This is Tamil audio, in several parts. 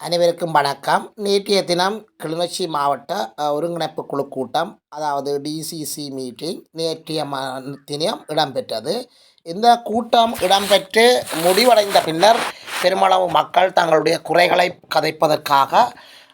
அனைவருக்கும் வணக்கம். நேற்றைய தினம் கிளிநொச்சி மாவட்ட ஒருங்கிணைப்பு குழு கூட்டம் அதாவது டிசிசி மீட்டிங் நேற்றைய ம- தினம் இடம்பெற்றது. இந்த கூட்டம் இடம்பெற்று முடிவடைந்த பின்னர் பெருமளவு மக்கள் தங்களுடைய குறைகளை கதைப்பதற்காக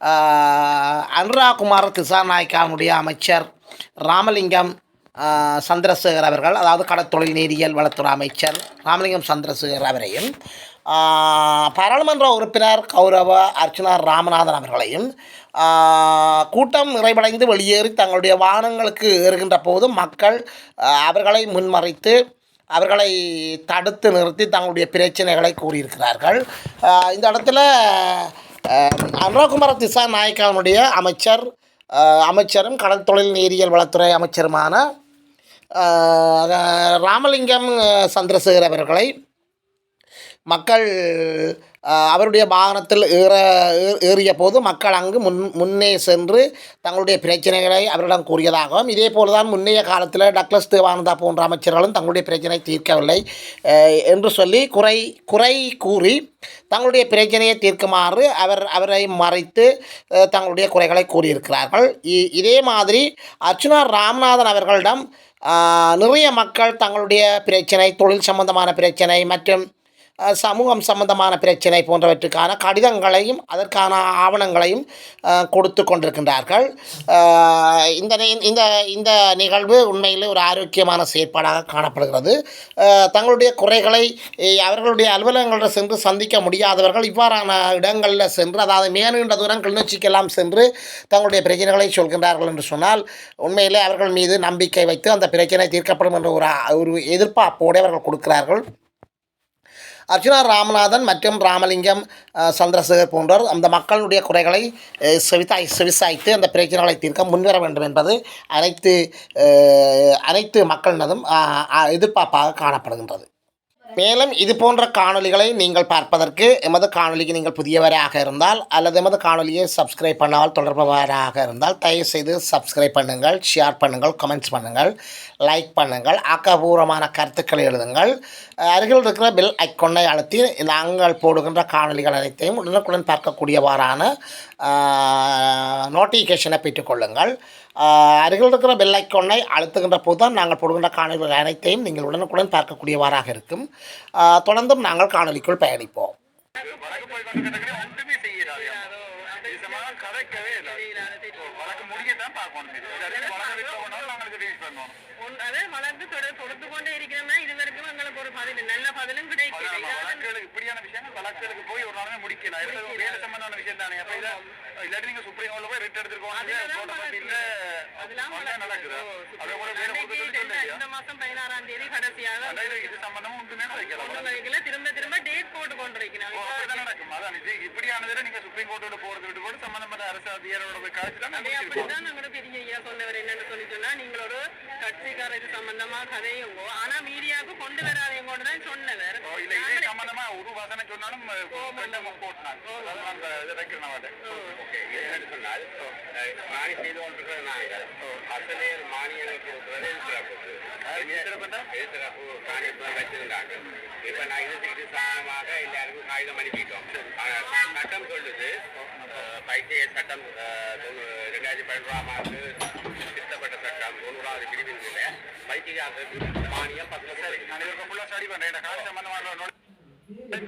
அனுராகுமார் அனுராகுமார திசாநாயக்காவுடைய அமைச்சர் ராமலிங்கம் சந்திரசேகர் அவர்கள் அதாவது கடத்தொழில் நீரியல் வளத்துறை அமைச்சர் ராமலிங்கம் சந்திரசேகர் அவரையும் பாராளுமன்ற உறுப்பினர் கௌரவ அர்ச்சனா ராமநாதன் அவர்களையும் கூட்டம் நிறைவடைந்து வெளியேறி தங்களுடைய வாகனங்களுக்கு ஏறுகின்ற போது மக்கள் அவர்களை முன்மறைத்து அவர்களை தடுத்து நிறுத்தி தங்களுடைய பிரச்சனைகளை கூறியிருக்கிறார்கள். இந்த இடத்துல அனுராகுமார திசா நாயக்காவுடைய அமைச்சர் அமைச்சரும் கடல் தொழில் நீரியல் வளத்துறை அமைச்சருமான ராமலிங்கம் சந்திரசேகர் அவர்களை மக்கள் அவருடைய வாகனத்தில் ஏற ஏறிய போது மக்கள் அங்கு முன் முன்னே சென்று தங்களுடைய பிரச்சனைகளை அவரிடம் கூறியதாகவும் இதே போல தான் முன்னைய காலத்தில் டக்ளஸ் தேவானந்தா போன்ற அமைச்சர்களும் தங்களுடைய பிரச்சனை தீர்க்கவில்லை என்று சொல்லி குறை குறை கூறி தங்களுடைய பிரச்சனையை தீர்க்குமாறு அவர் அவரை மறைத்து தங்களுடைய குறைகளை கூறியிருக்கிறார்கள். இ- இதே மாதிரி அர்ச்சுனா ராமநாதன் அவர்களிடம் நிறைய மக்கள் தங்களுடைய பிரச்சனை தொழில் சம்பந்தமான பிரச்சனை மற்றும் சமூகம் சம்பந்தமான பிரச்சனை போன்றவற்றுக்கான கடிதங்களையும் அதற்கான ஆவணங்களையும் கொடுத்து கொண்டிருக்கின்றார்கள். இந்த இந்த இந்த நிகழ்வு உண்மையில் ஒரு ஆரோக்கியமான செயற்பாடாக காணப்படுகிறது. தங்களுடைய குறைகளை அவர்களுடைய அலுவலகங்களில் சென்று சந்திக்க முடியாதவர்கள் இவ்வாறான இடங்களில் சென்று அதாவது மிக தூரம் கிளிநொச்சிக்கெல்லாம் சென்று தங்களுடைய பிரச்சனைகளை சொல்கின்றார்கள் என்று சொன்னால் உண்மையிலே அவர்கள் மீது நம்பிக்கை வைத்து அந்த பிரச்சனை தீர்க்கப்படும் என்ற ஒரு ஒரு எதிர்பார்ப்போடு அவர்கள் கொடுக்கிறார்கள். அர்ஜுனா ராமநாதன் மற்றும் ராமலிங்கம் சந்திரசேகர் போன்றோர் அந்த மக்களுடைய குறைகளை செவித்தாய் செவிசாய்த்து அந்த பிரச்சனைகளை தீர்க்க முன்வர வேண்டும் என்பது அனைத்து அனைத்து மக்களினதும் எதிர்பார்ப்பாக காணப்படுகின்றது. மேலும் இது போன்ற காணொலிகளை நீங்கள் பார்ப்பதற்கு எமது காணொலிக்கு நீங்கள் புதியவராக இருந்தால் அல்லது எமது காணொலியை சப்ஸ்கிரைப் பண்ணால் தொடர்பவராக இருந்தால் தயவு செய்து சப்ஸ்கிரைப் பண்ணுங்கள் ஷேர் பண்ணுங்கள் கமெண்ட்ஸ் பண்ணுங்கள் லைக் பண்ணுங்கள் ஆக்கப்பூர்வமான கருத்துக்களை எழுதுங்கள். அருகில் இருக்கிற பெல் ஐக்கொண்டை அழுத்தி நாங்கள் போடுகின்ற காணொலிகள் அனைத்தையும் உடனுக்குடன் பார்க்கக்கூடியவாறான நோட்டிஃபிகேஷனை பெற்றுக்கொள்ளுங்கள். அருகில் இருக்கிற பெல்லைக்கொன்னை அழுத்துகின்ற போது தான் நாங்கள் போடுகின்ற காணொலிகள் அனைத்தையும் நீங்கள் உடனுக்குடன் பார்க்கக்கூடியவாறாக இருக்கும். தொடர்ந்தும் நாங்கள் காணொலிக்குள் பயணிப்போம் வழக்கு போய் கொண்டிருக்கிற ஒன்றுமே செய்யறாரு இது கதைக்கவே இல்லை. வழக்கு முடியத்தான் பார்க்கணும். தொடர் கொடுத்து கொண்டே இருக்கிறோம்னா இது வரைக்கும் எங்களுக்கு ஒரு பதில் நல்ல பதிலும் கிடைக்கல. வழக்குகளுக்கு இப்படியான விஷயங்கள் வழக்குகளுக்கு போய் ஒரு நாளுமே வேலை சம்பந்தமான விஷயம் தானே. அப்ப இதை இல்லாட்டி நீங்க சுப்ரீம் கோர்ட்ல போய் ரிட் எடுத்துருக்கோம் நடக்குது? அதே போல இந்த- மாசம் பதினாறாம் தேதி கடைசியாக இது சம்பந்தமும் ஒன்றுமே உங்களுக்கு திரும்ப திரும்ப டேட் போட்டு இது இப்படியானதுல நீங்க சுப்ரீம் கோர்ட்டோட போறது விட்டு போட்டு சம்பந்தப்பட்ட அரசு அதிகாரியோட போய் காய்ச்சி தான் அதே அப்படிதான் நம்மளோட பெரிய ஐயா சொன்னவர் என்னன்னு சொல்லி சொன்னா நீங்களோட கட்சிக்கார இது சம்பந்தமா கதையுங்கோ. ஆனா மீடியாவுக்கு கொண்டு வராதீங்கன்னு தான் சொன்னவர். சம்பந்தமா ஒரு வாசனை சொன்னாலும் சொன்னால் அஹ், மானி செய்து கொண்டிருக்கிற நாங்கள். அசலே மானியங்கள் கொடுக்கிறது எதிர்ப்பு எதிர்ப்புன்னா? எதிர்ப்பு காணிப்பு வச்சிருந்தாங்க. இப்ப நான் இது செய்து சாதனமாக எல்லாருக்கும் காகிதம் அனுப்பிட்டோம். சட்டம் ரெண்டாயிரத்தி பதினோராம் ஆண்டு திருத்தப்பட்ட சட்டம் தொண்ணூறாவது பிரிவின் கீழே பைத்தியாக்கு மானியம் பத்து லட்சம் சரி நான் இதற்கு ஃபுல்லா ஸ்டடி பண்றேன். இந்த காசு சம்பந்தமான நோட்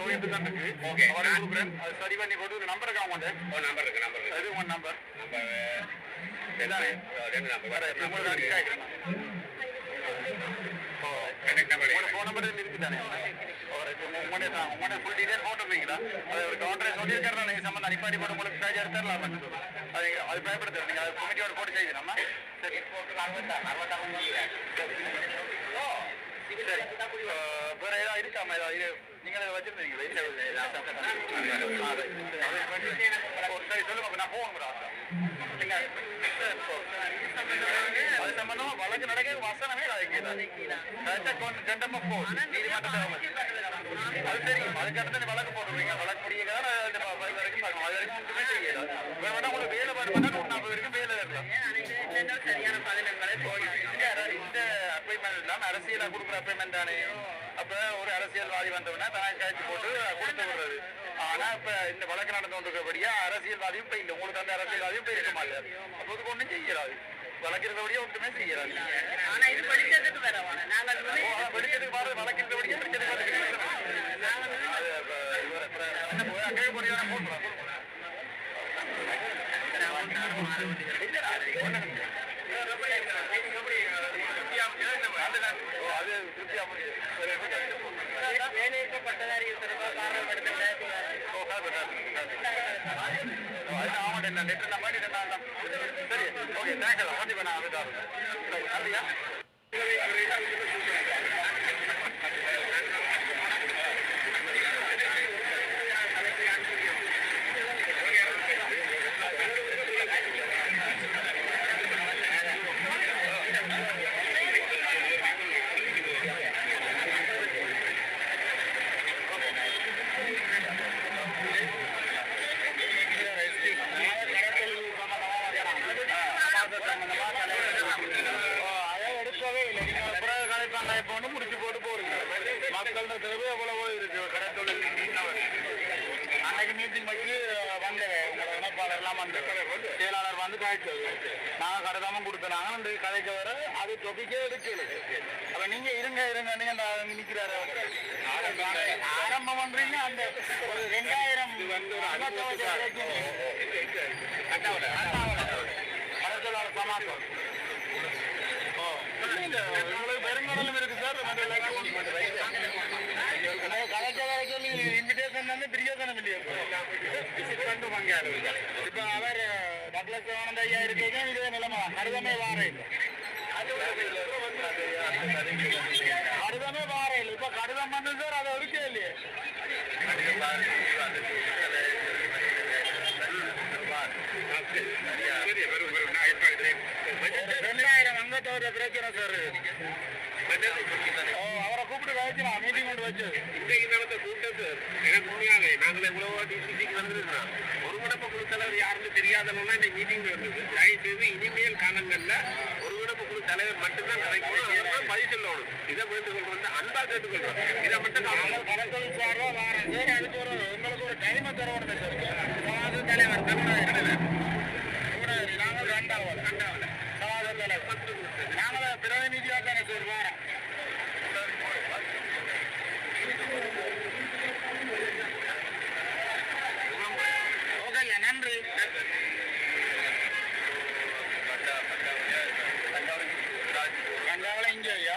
கோவிந்து தான் இருக்கு. அவரை கூப்பிடுறேன். அது சரி பண்ணி போட்டு ஒரு நம்பர் இருக்கா உங்கள்கிட்ட? ஓ நம்பர் இருக்கு நம்பர் அது உங்க நம்பர் நம்பர் ரெண்டு நம்பர் வேற கேட்கிறேன் கனெக்ட் நம்பர் ஃபோன் நம்பர் இருக்கு. தானே உங்களுடைய உங்களுடைய ஃபுல் டீடைல் போட்டுருக்கீங்களா அது ஒரு கவுண்டரை சொல்லியிருக்காரு நீங்கள் சம்மந்தம் அடிப்பாடி போட்டு உங்களுக்கு பேஜ் எடுத்துடலாம் அது அது பயப்படுத்து நீங்கள் அது கமிட்டியோட போட்டு செய்யணுமா சரி சரி அஹ் வேற ஏதாவது இருக்காமா ஏதாவது இது நீங்கள் அதை வச்சிருந்தீங்களா இல்லை சரி சொல்லுங்க நான் போகணும் அது சம்பந்தமா வழக்கு நடக்க வசனமே கண்டமா போகும் நீதிமன்றத்தில் அது தெரியும் அதுக்கடுத்து வழக்கு போட்டுருவீங்க. வழக்கு முடியுங்க வரைக்கும் பார்க்கணும் அது வரைக்கும் ஒன்றுமே செய்யல வேணா உங்களுக்கு வேலை பாரு பண்ணா ஒரு நாற்பது வரைக்கும் வேலை இருக்கலாம் சரியான பதிலங்களை போயிட்டு இந்த அப்பாயின்மெண்ட் இல்லாம அரசியலா கொடுக்குற அப்பாயின்மெண்ட் தானே. அப்ப ஒரு அரசியல்வாதி வந்தவொடனே தனக்கு காய்ச்சி போட்டு கொடுத்து விடுறது. ஆனா இப்ப இந்த வழக்கு நடந்து கொண்டிருக்கிறபடியா அரசியல்வாதி இப்ப இல்ல. உங்களுக்கு அந்த அரசியல்வாதி இப்ப இருக்க மாட்டார். அப்ப இதுக்கு ஒண்ணும் செய்யறாது. வழக்கு இருக்கிறபடியா ஒன்றுமே செய்யறாது ஆனா இது படிச்சதுக்கு வரவான நாங்கள் வந்து வெடிச்சதுக்கு பாரு என்ன போய் அங்கே போய் போன் தொடர்பாக எடுத்துட்டு சரி ஓகே தேங்க்ஸ் கண்டிப்பா நான் வந்துட்டு சரியா அதை எடுக்கவே இல்லை நீங்க பிறகு கலைப்பாங்க இப்போ ஒன்று முடிச்சு போட்டு போறீங்க மக்கள் தேவை எவ்வளவோ இருக்கு கடைத்தொழில் அன்னைக்கு மீட்டிங் வச்சு வந்தவன் உங்களோட இணைப்பாளர் எல்லாம் வந்து செயலாளர் வந்து காய்ச்சது நாங்கள் கடைதாமம் கொடுத்தனாங்க இந்த கதைக்கு வர அது தொப்பிக்கே எடுக்கல. அப்ப நீங்க இருங்க இருங்க நீங்க நிக்கிறாரு ஆரம்பம் பண்றீங்க அந்த ஒரு ரெண்டாயிரம் சமாசம் உங்களுக்கு பெருங்கடலும் இருக்கு சார் கலைச்ச வரைக்கும் இன்விடேஷன் வந்து பிரியோசனம் இல்லையா ரெண்டு பங்காளி. இப்ப அவர் டக்ளஸ் ஆனந்த ஐயா இருக்கீங்க இதே நிலைமை கடிதமே வார இல்லை கடிதமே வார இல்லை இப்ப கடிதம் வந்து சார் அதை எடுக்க இல்லையே. ரெண்டாயிரம் அங்கத்தோட பிரச்சனை சார். வச்சுக்கலாம் மீட்டிங் கொண்டு வச்சு. இன்றைக்கு நடந்த கூட்டத்து எனக்கு உண்மையாக நாங்கள் எவ்வளவோ டிசிசிக்கு வந்திருக்கிறோம். ஒரு குடப்ப குழு தலைவர் யாருன்னு தெரியாதவங்க இந்த மீட்டிங் வந்தது. தயவு செய்து இனிமேல் காலங்கள்ல ஒரு குடப்ப குழு தலைவர் மட்டும்தான் கிடைக்கணும் அவர் தான் பதில் சொல்லணும். இதை வேண்டுகோள் வந்து அன்பா கேட்டுக்கொள்றோம். இதை மட்டும் கலத்தொழில் சார்பா வாரேன். சார் அதுக்கு ஒரு உங்களுக்கு ஒரு டைமை சார் சமாஜ தலைவர் தமிழ்நாடு கூட நாங்கள் ரெண்டாவது ரெண்டாவது சமாஜ தலைவர் நாங்கள் பிரதிநிதியாக தானே சார் வாரோம் ஓகே ஐயா நன்றி ரெண்டாவது இங்கே ஐயா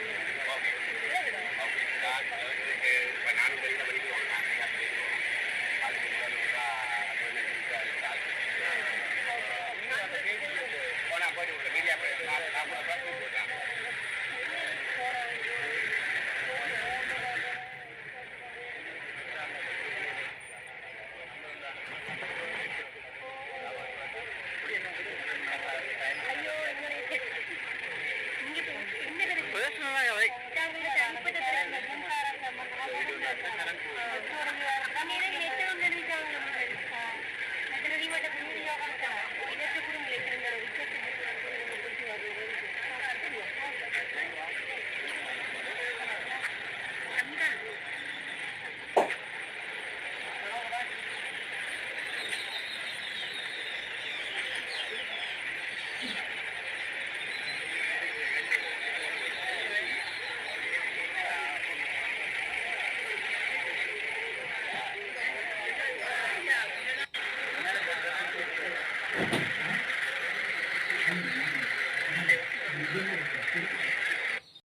การปัญหาเป็นการณีตองการ